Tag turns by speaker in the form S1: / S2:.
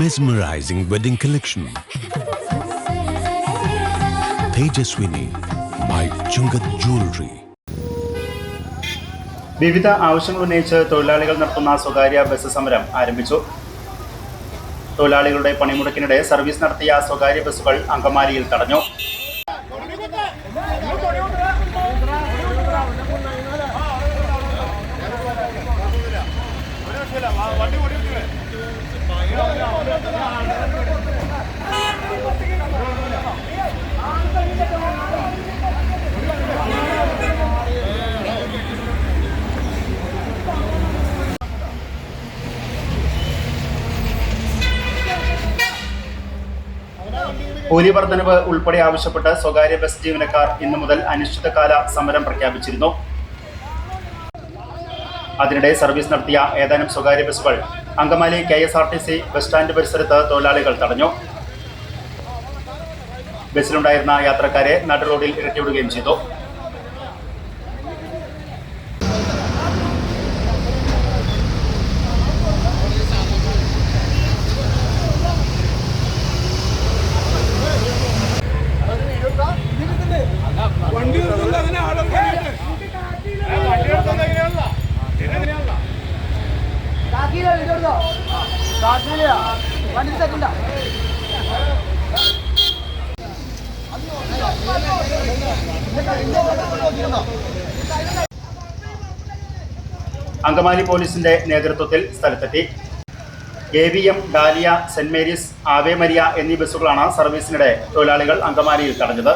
S1: mesmerizing wedding collection Tejaswini by Chungath jewellery
S2: വിവിധ ആവശ്യങ്ങൾ ഉന്നയിച്ച് തൊഴിലാളികൾ നടത്തുന്ന സ്വകാര്യ ബസ് സമരം ആരംഭിച്ചു. തൊഴിലാളികളുടെ പണിമുടക്കിനിടെ സർവീസ് നടത്തിയ സ്വകാര്യ ബസ്സുകൾ അങ്കമാലിയിൽ തടഞ്ഞു. കൂലി വർധനവ് ഉൾപ്പെടെ ആവശ്യപ്പെട്ട് സ്വകാര്യ ബസ് ജീവനക്കാർ ഇന്നു മുതൽ അനിശ്ചിതകാല സമരം പ്രഖ്യാപിച്ചിരുന്നു. അതിനിടെ സർവീസ് നടത്തിയ ഏതാനും സ്വകാര്യ ബസ്സുകൾ Angamaly K S R T C bus stand പരിസരത്ത് തൊഴിലാളികൾ തടഞ്ഞു. ബസ്സിലുണ്ടായിരുന്ന യാത്രക്കാരെ നടു റോഡിൽ ഇറക്കിവിടുകയും ചെയ്തു.
S3: വണ്ടി
S4: സെക്കൻഡാ
S2: അങ്കമാലി പോലീസിന്റെ നേതൃത്വത്തിൽ സ്ഥലത്തെത്തി. A V M Dahlia Saint Mary's Ave Maria എന്നീ ബസ്സുകളാണ് സർവീസിനിടെ തൊഴിലാളികൾ അങ്കമാലിയിൽ തടഞ്ഞത്.